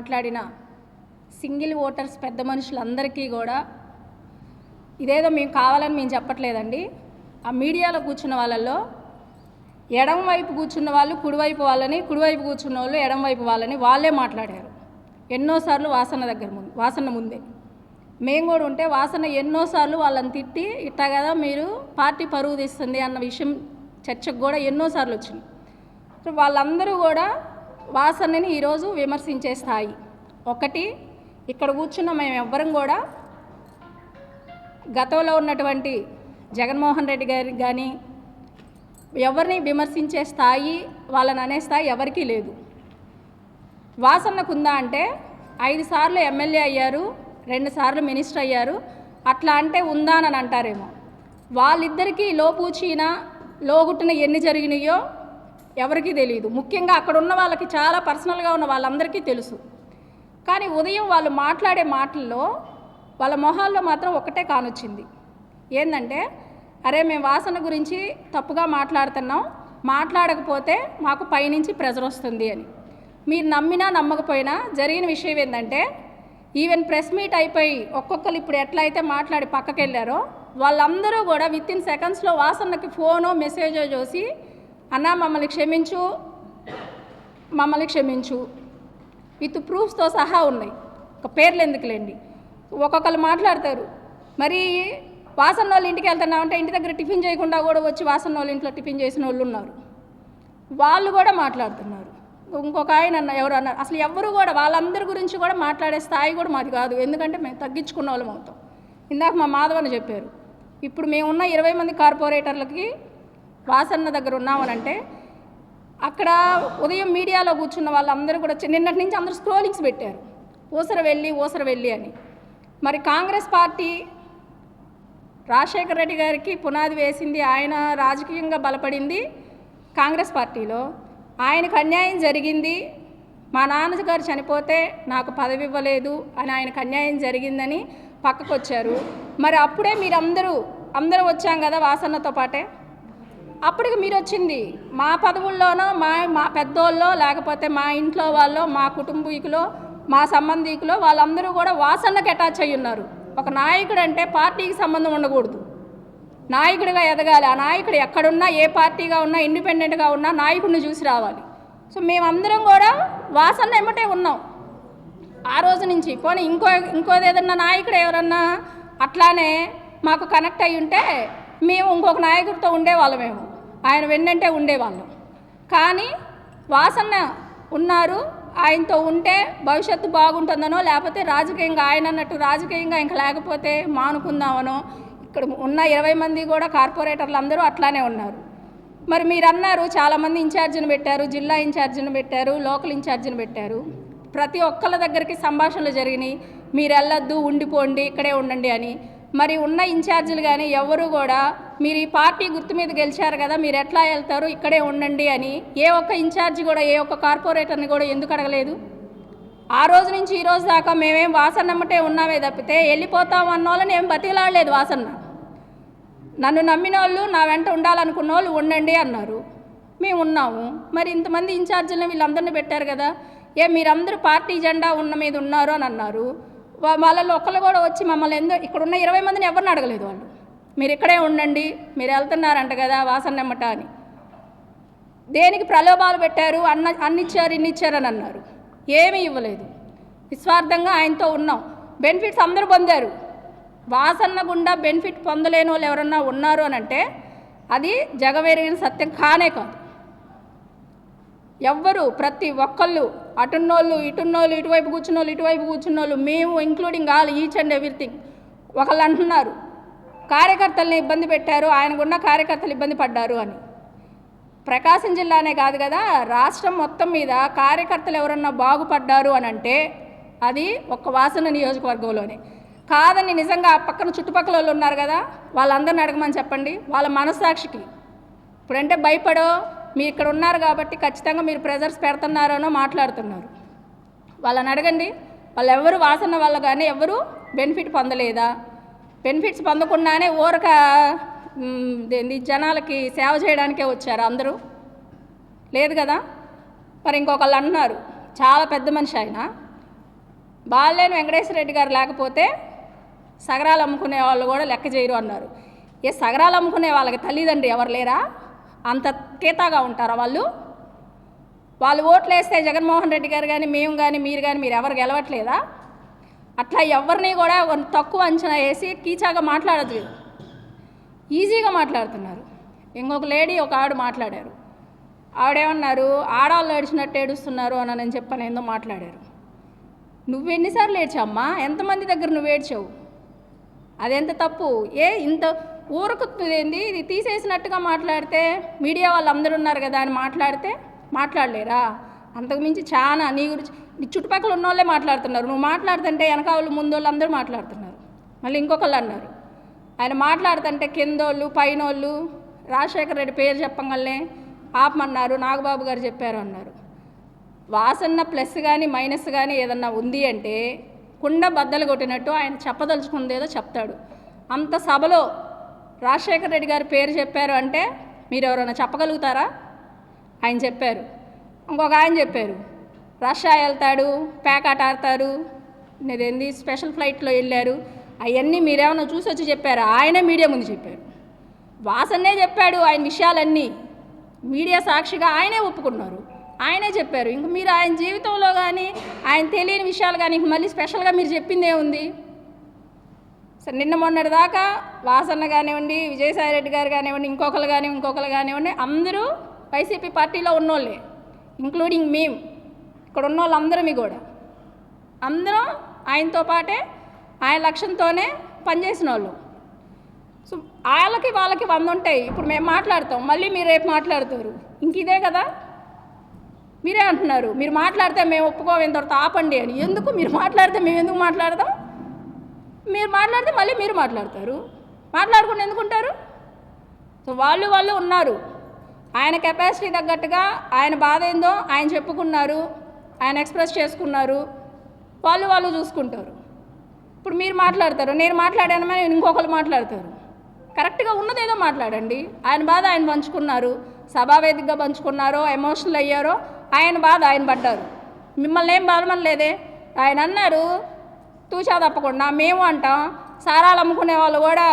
మాట్లాడిన single voters పెద్ద మనుషులందరికీ కూడా ఇదేదో మేము కావాలని మేము చెప్పట్లేదండి. ఆ మీడియాలో కూర్చున్న వాళ్ళల్లో ఎడం వైపు కూర్చున్న వాళ్ళు కుడివైపు వాళ్ళని కుడివైపు కూర్చున్న వాళ్ళు ఎడం వైపు వాళ్ళని వాళ్ళే మాట్లాడారు. ఎన్నోసార్లు వాసన దగ్గర ముందు వాసన ముందే. మేము కూడా ఉంటే వాసన ఎన్నోసార్లు వాళ్ళని తిట్టి ఇట్టా కదా మీరు పార్టీ పరువు తీస్తుంది అన్న విషయం చర్చకు కూడా ఎన్నోసార్లు వచ్చింది. వాళ్ళందరూ కూడా వాసనని ఈరోజు విమర్శించే స్థాయి. ఒకటి ఇక్కడ కూర్చున్న మేము ఎవ్వరం కూడా గతంలో ఉన్నటువంటి జగన్మోహన్ రెడ్డి గారికి కానీ ఎవరిని విమర్శించే స్థాయి వాళ్ళని అనే స్థాయి ఎవరికీ లేదు. వాసనకు ఉందా అంటే ఐదు సార్లు ఎమ్మెల్యే అయ్యారు రెండు సార్లు మినిస్టర్ అయ్యారు అట్లా అంటే ఉందా అని అంటారేమో. వాళ్ళిద్దరికీ లోపూచీన లోగుట్టున ఎన్ని జరిగినాయో ఎవరికీ తెలియదు ముఖ్యంగా అక్కడ ఉన్న వాళ్ళకి చాలా పర్సనల్గా ఉన్న వాళ్ళందరికీ తెలుసు. కానీ ఉదయం వాళ్ళు మాట్లాడే మాటల్లో వాళ్ళ మొహాల్లో మాత్రం ఒకటే కానొచ్చింది. ఏంటంటే అరే మేము వాసన గురించి తప్పుగా మాట్లాడుతున్నాం మాట్లాడకపోతే మాకు పైనుంచి ప్రెజర్ వస్తుంది అని. మీరు నమ్మినా నమ్మకపోయినా జరిగిన విషయం ఏంటంటే ఈవెన్ ప్రెస్ మీట్ అయిపోయి ఒక్కొక్కరు ఇప్పుడు ఎట్లా అయితే మాట్లాడి పక్కకెళ్ళారో వాళ్ళందరూ కూడా విత్ ఇన్ సెకండ్స్లో వాసన్నకి ఫోనో మెసేజో చూసి అన్నా మమ్మల్ని క్షమించు. మమ్మల్ని క్షమించు. విత్ ప్రూఫ్స్తో సహా ఉన్నాయి. ఒక పేర్లు ఎందుకులేండి? ఒక్కొక్కరు మాట్లాడతారు. మరి వాసన వాళ్ళ ఇంటికి వెళ్తున్నామంటే ఇంటి దగ్గర టిఫిన్ చేయకుండా కూడా వచ్చి వాసన వాళ్ళు ఇంట్లో టిఫిన్ చేసిన వాళ్ళు ఉన్నారు. వాళ్ళు కూడా మాట్లాడుతున్నారు. ఇంకొక ఆయన అన్న ఎవరు అన్నారు అసలు ఎవరు కూడా వాళ్ళందరి గురించి కూడా మాట్లాడే స్థాయి కూడా మాది కాదు. ఎందుకంటే మేము తగ్గించుకున్న వాళ్ళం అవుతాం. ఇందాక మా మాధవని చెప్పారు. ఇప్పుడు మేమున్న ఇరవై మంది కార్పొరేటర్లకి వాసన్న దగ్గర ఉన్నామనంటే అక్కడ ఉదయం మీడియాలో కూర్చున్న వాళ్ళందరూ కూడా నిన్నటి నుంచి అందరూ స్క్రోలింగ్స్ పెట్టారు. ఊసర వెళ్ళి ఊసర వెళ్ళి అని. మరి కాంగ్రెస్ పార్టీ రాజశేఖర రెడ్డి గారికి పునాది వేసింది ఆయన రాజకీయంగా బలపడింది కాంగ్రెస్ పార్టీలో. ఆయనకు అన్యాయం జరిగింది మా నాన్నగారు చనిపోతే నాకు పదవి ఇవ్వలేదు అని ఆయనకు అన్యాయం జరిగిందని పక్కకు వచ్చారు మరి అప్పుడే మీరందరూ అందరూ వచ్చాం కదా వాసన్నతో పాటే? అప్పటికి మీరు వచ్చింది మా పదవుల్లోనో మా మా పెద్దోళ్ళో లేకపోతే మా ఇంట్లో వాళ్ళో మా కుటుంబీకులో మా సంబంధీకులో వాళ్ళందరూ కూడా వాసనకు అటాచ్ అయ్యి ఉన్నారు. ఒక నాయకుడు అంటే పార్టీకి సంబంధం ఉండకూడదు. నాయకుడిగా ఎదగాలి. ఆ నాయకుడు ఎక్కడున్నా ఏ పార్టీగా ఉన్నా ఇండిపెండెంట్గా ఉన్నా నాయకుడిని చూసి రావాలి. సో మేమందరం కూడా వాసన ఎమ్మటే ఉన్నాం. ఆ రోజు నుంచి. పోనీ ఇంకో ఇంకోది ఏదన్నా నాయకుడు ఎవరన్నా అట్లానే మాకు కనెక్ట్ అయి ఉంటే మేము ఇంకొక నాయకుడితో ఉండేవాళ్ళమేమో. ఆయన వెన్నంటే ఉండేవాళ్ళం. కానీ వాసన్న ఉన్నారు. ఆయనతో ఉంటే భవిష్యత్తు బాగుంటుందనో లేకపోతే రాజకీయంగా ఆయన అన్నట్టు రాజకీయంగా ఇంకా లేకపోతే మానుకుందామనో ఇక్కడ ఉన్న ఇరవై మంది కూడా కార్పొరేటర్లు అందరూ అట్లానే ఉన్నారు. మరి మీరు అన్నారు చాలామంది ఇన్ఛార్జిని పెట్టారు జిల్లా ఇన్ఛార్జిని పెట్టారు లోకల్ ఇన్ఛార్జిని పెట్టారు. ప్రతి ఒక్కళ్ళ దగ్గరికి సంభాషణలు జరిగినాయి. మీరు వెళ్ళొద్దు ఉండిపోండి ఇక్కడే ఉండండి అని. మరి ఉన్న ఇన్ఛార్జీలు కానీ ఎవరు కూడా మీరు ఈ పార్టీ గుర్తు మీద గెలిచారు కదా మీరు ఎట్లా వెళ్తారు ఇక్కడే ఉండండి అని ఏ ఒక్క ఇన్ఛార్జి కూడా ఏ ఒక్క కార్పొరేటర్ని కూడా ఎందుకు అడగలేదు? ఆ రోజు నుంచి ఈ రోజు దాకా మేమేం వాసన్నమ్మటే ఉన్నామే తప్పితే వెళ్ళిపోతాం అన్న వాళ్ళని ఏం బతికిలాడలేదు వాసన్న నన్ను నమ్మిన వాళ్ళు నా వెంట ఉండాలనుకున్న వాళ్ళు ఉండండి అన్నారు. మేము ఉన్నాము. మరి ఇంతమంది ఇన్ఛార్జీలను వీళ్ళందరినీ పెట్టారు కదా ఏ మీరందరూ పార్టీ జెండా ఉన్న మీద ఉన్నారు అని అన్నారు. వాళ్ళలో ఒకళ్ళు కూడా వచ్చి మమ్మల్ని ఎందు ఇక్కడ ఉన్న ఇరవై మందిని ఎవరిని అడగలేదు వాళ్ళు? మీరు ఇక్కడే ఉండండి మీరు వెళ్తున్నారంట కదా వాసన నెమ్మట అని. దేనికి ప్రలోభాలు పెట్టారు? అన్న అన్నిచ్చారు ఇన్నిచ్చారు అని అన్నారు. ఏమీ ఇవ్వలేదు. నిస్వార్థంగా ఆయనతో ఉన్నాం. బెనిఫిట్స్ అందరూ పొందారు. వాసన్న గుండా బెనిఫిట్ పొందలేని వాళ్ళు ఎవరన్నా ఉన్నారు అని అంటే అది జగవేరిగిన సత్యం కానే కాదు. ఎవ్వరు ప్రతి ఒక్కళ్ళు అటున్నోళ్ళు ఇటున్నోళ్ళు ఇటువైపు కూర్చున్నోళ్ళు ఇటువైపు కూర్చున్నోళ్ళు మేము including all each and everything ఒకళ్ళు అంటున్నారు కార్యకర్తల్ని ఇబ్బంది పెట్టారు ఆయన కార్యకర్తలు ఇబ్బంది పడ్డారు అని. ప్రకాశం జిల్లానే కాదు కదా రాష్ట్రం మొత్తం మీద కార్యకర్తలు ఎవరన్నా బాగుపడ్డారు అని అంటే అది ఒక్క వాసన నియోజకవర్గంలోనే. కాదని నిజంగా ఆ పక్కన చుట్టుపక్కల వాళ్ళు ఉన్నారు కదా వాళ్ళందరిని అడగమని చెప్పండి వాళ్ళ మనస్సాక్షికి. ఇప్పుడంటే భయపడో మీరు ఇక్కడ ఉన్నారు కాబట్టి ఖచ్చితంగా మీరు ప్రెజర్స్ పెడుతున్నారనో మాట్లాడుతున్నారు. వాళ్ళని అడగండి. వాళ్ళు ఎవరు వాసన వాళ్ళు కానీ ఎవరు బెనిఫిట్ పొందలేదా? బెనిఫిట్స్ పొందకుండానే ఊరక జనాలకి సేవ చేయడానికే వచ్చారు అందరూ? లేదు కదా? మరి ఇంకొకళ్ళు అన్నారు చాలా పెద్ద మనిషి ఆయన. బాలేని వెంకటేశ్వర రెడ్డి గారు లేకపోతే సగరాలు అమ్ముకునే వాళ్ళు కూడా లెక్క చేయరు అన్నారు. ఏ సగరాలు అమ్ముకునే వాళ్ళకి తల్లిదండ్రి ఎవరు లేరా? అంత కేతాగా ఉంటారా వాళ్ళు? వాళ్ళు ఓట్లు వేస్తే జగన్మోహన్ రెడ్డి గారు కానీ మేము కానీ మీరు కానీ మీరు ఎవరు గెలవట్లేదా? అట్లా ఎవరిని కూడా తక్కువ అంచనా వేసి కీచాగా మాట్లాడదు ఈజీగా మాట్లాడుతున్నారు. ఇంకొక లేడీ ఒక ఆవిడ మాట్లాడారు. ఆవిడేమన్నారు? ఆడవాళ్ళు ఏడిచినట్టు ఏడుస్తున్నారు అని నేను చెప్పని ఏందో మాట్లాడారు. నువ్వు ఎన్నిసార్లు ఏడ్చామ్మా ఎంతమంది దగ్గర నువ్వు ఏడ్చావు? అదెంత తప్పు? ఏ ఇంత ఊరుకుతుంది ఇది తీసేసినట్టుగా మాట్లాడితే మీడియా వాళ్ళు అందరూ ఉన్నారు కదా అని మాట్లాడితే మాట్లాడలేరా? అంతకుమించి చాలా నీ గురించి నీ చుట్టుపక్కల ఉన్న వాళ్ళే మాట్లాడుతున్నారు. నువ్వు మాట్లాడుతుంటే వెనక వాళ్ళు ముందు వాళ్ళు అందరూ మాట్లాడుతున్నారు. మళ్ళీ ఇంకొకళ్ళు అన్నారు. ఆయన మాట్లాడుతుంటే కిందోళ్ళు పైనోళ్ళు రాజశేఖర రెడ్డి పేరు చెప్పగానే ఆపమన్నారు నాగబాబు గారు చెప్పారు అన్నారు. వాసన్న ప్లస్ కానీ మైనస్ కానీ ఏదన్నా ఉంది అంటే కుండ బద్దలు కొట్టినట్టు ఆయన చెప్పదలుచుకుందేదో చెప్తాడు. అంత సభలో రాజశేఖర రెడ్డి గారి పేరు చెప్పారు అంటే మీరు ఎవరైనా చెప్పగలుగుతారా? ఆయన చెప్పారు. ఇంకొక ఆయన చెప్పారు. రష్యా వెళ్తాడు ప్యాకాట్ ఆడతారు ఇదేంది? స్పెషల్ ఫ్లైట్లో వెళ్ళారు. అవన్నీ మీరేమన్నా చూసి వచ్చి చెప్పారా? ఆయనే మీడియా ముందు చెప్పారు. వాసన్నే చెప్పాడు ఆయన విషయాలన్నీ. మీడియా సాక్షిగా ఆయనే ఒప్పుకున్నారు. ఆయనే చెప్పారు. ఇంక మీరు ఆయన జీవితంలో కానీ ఆయన తెలియని విషయాలు కానీ ఇంక మళ్ళీ స్పెషల్గా మీరు చెప్పిందే ఉంది సరే నిన్న మొన్నటి దాకా వాసన్న కానివ్వండి విజయసాయి రెడ్డి గారు కానివ్వండి ఇంకొకరు కానీ ఇంకొకరు కానివ్వండి అందరూ వైసీపీ పార్టీలో ఉన్నోళ్ళే ఇంక్లూడింగ్ మేము ఇక్కడ ఉన్న వాళ్ళందరమీ కూడా. అందరం ఆయనతో పాటే ఆయన లక్ష్యంతోనే పనిచేసిన వాళ్ళు సో వాళ్ళకి వాళ్ళకి వంద ఉంటాయి. ఇప్పుడు మేము మాట్లాడతాం మళ్ళీ మీరు రేపు మాట్లాడతారు. ఇంక ఇదే కదా? మీరే అంటున్నారు. మీరు మాట్లాడితే మేము ఒప్పుకోవేంత ఆపండి అని. ఎందుకు? మీరు మాట్లాడితే మేము ఎందుకు మాట్లాడదాం మీరు మాట్లాడితే మళ్ళీ మీరు మాట్లాడతారు. మాట్లాడుకుంటే ఎందుకుంటారు సో వాళ్ళు వాళ్ళు ఉన్నారు. ఆయన కెపాసిటీ తగ్గట్టుగా ఆయన బాధ ఏందో ఆయన చెప్పుకున్నారు. ఆయన ఎక్స్ప్రెస్ చేసుకున్నారు. వాళ్ళు వాళ్ళు చూసుకుంటారు. ఇప్పుడు మీరు మాట్లాడతారు. నేను మాట్లాడానమని ఇంకొకరు మాట్లాడతారు. కరెక్ట్గా ఉన్నదేదో మాట్లాడండి. ఆయన బాధ ఆయన పంచుకున్నారు. సభావేదికగా పంచుకున్నారో ఎమోషనల్ అయ్యారో ఆయన బాధ ఆయన పడ్డారు. మిమ్మల్ని ఏం బాధమనలేదే ఆయన అన్నారు తూచా తప్పకుండా. మేము అంటాం సారాలు అమ్ముకునే వాళ్ళు కూడా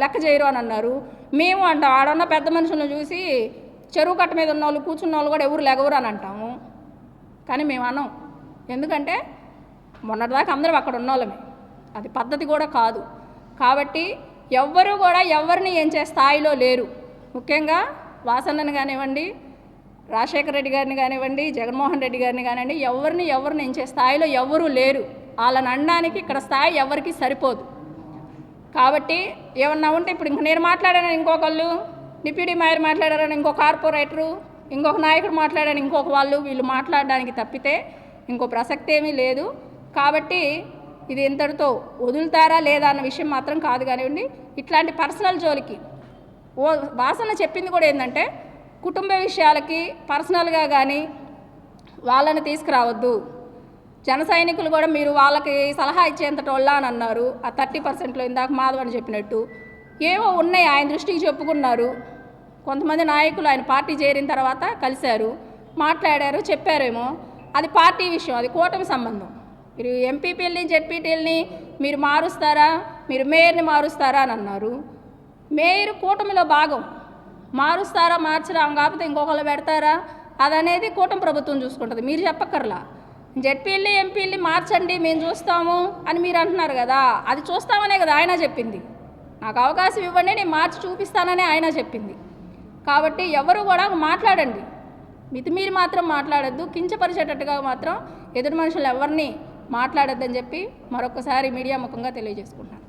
లెక్క చేయరు అని అన్నారు. మేము అంటాం ఆడన్న పెద్ద మనుషులను చూసి చెరువు కట్ట మీద ఉన్న వాళ్ళు కూర్చున్న వాళ్ళు కూడా ఎవరు లెగవరు అని అంటాము. కానీ మేము అనం. ఎందుకంటే మొన్నటిదాకా అందరం అక్కడ ఉన్నోళ్ళమే. అది పద్ధతి కూడా కాదు. కాబట్టి ఎవ్వరూ కూడా ఎవరిని ఎంచే స్థాయిలో లేరు. ముఖ్యంగా వాసన్నని కానివ్వండి రాజశేఖర రెడ్డి గారిని కానివ్వండి జగన్మోహన్ రెడ్డి గారిని కానివ్వండి ఎవరిని ఎవరిని ఎంచే స్థాయిలో ఎవరూ లేరు. వాళ్ళని అనడానికి ఇక్కడ స్థాయి ఎవరికి సరిపోదు. కాబట్టి ఏమన్నా ఉంటే ఇప్పుడు ఇంక నేను మాట్లాడాను ఇంకొకళ్ళు డిప్యూటీ మేయర్ మాట్లాడారని ఇంకో కార్పొరేటరు ఇంకొక నాయకుడు మాట్లాడాను ఇంకొక వాళ్ళు వీళ్ళు మాట్లాడడానికి తప్పితే ఇంకో ప్రసక్తి ఏమీ లేదు. కాబట్టి ఇది ఇంతటితో వదులుతారా లేదా అన్న విషయం మాత్రం కాదు కానివ్వండి. ఇట్లాంటి పర్సనల్ జోలికి ఓ వాసన చెప్పింది కూడా ఏంటంటే కుటుంబ విషయాలకి పర్సనల్గా కానీ వాళ్ళని తీసుకురావద్దు. జన సైనికులు కూడా మీరు వాళ్ళకి సలహా ఇచ్చేంతటోళ్ళ అని అన్నారు. ఆ థర్టీ పర్సెంట్లో ఇందాక మాధవ్ అని చెప్పినట్టు ఏవో ఉన్నాయి ఆయన దృష్టికి చెప్పుకున్నారు. కొంతమంది నాయకులు ఆయన పార్టీ చేరిన తర్వాత కలిశారు మాట్లాడారు చెప్పారేమో. అది పార్టీ విషయం అది కూటమి సంబంధం. మీరు ఎంపీపీలని జెడ్పీటీలని మీరు మారుస్తారా? మీరు మేయర్ని మారుస్తారా అని అన్నారు. మేయర్ కూటమిలో భాగం. మారుస్తారా మార్చరా కాకపోతే ఇంకొకళ్ళు పెడతారా? అదనేది కూటమి ప్రభుత్వం చూసుకుంటుంది. మీరు చెప్పక్కర్లా. జెడ్పీఎల్ని ఎంపీల్ని మార్చండి మేము చూస్తాము అని మీరు అంటున్నారు కదా. అది చూస్తామనే కదా ఆయన చెప్పింది. నాకు అవకాశం ఇవ్వండి నేను మార్చి చూపిస్తానని ఆయన చెప్పింది. కాబట్టి ఎవరు కూడా మాట్లాడండి. మితిమీరి మాత్రం మాట్లాడద్దు కించపరిచేటట్టుగా మాత్రం ఎదురు మనుషులు ఎవరిని మాట్లాడొద్దని చెప్పి మరొకసారి మీడియా ముఖంగా తెలియజేసుకుంటున్నాను.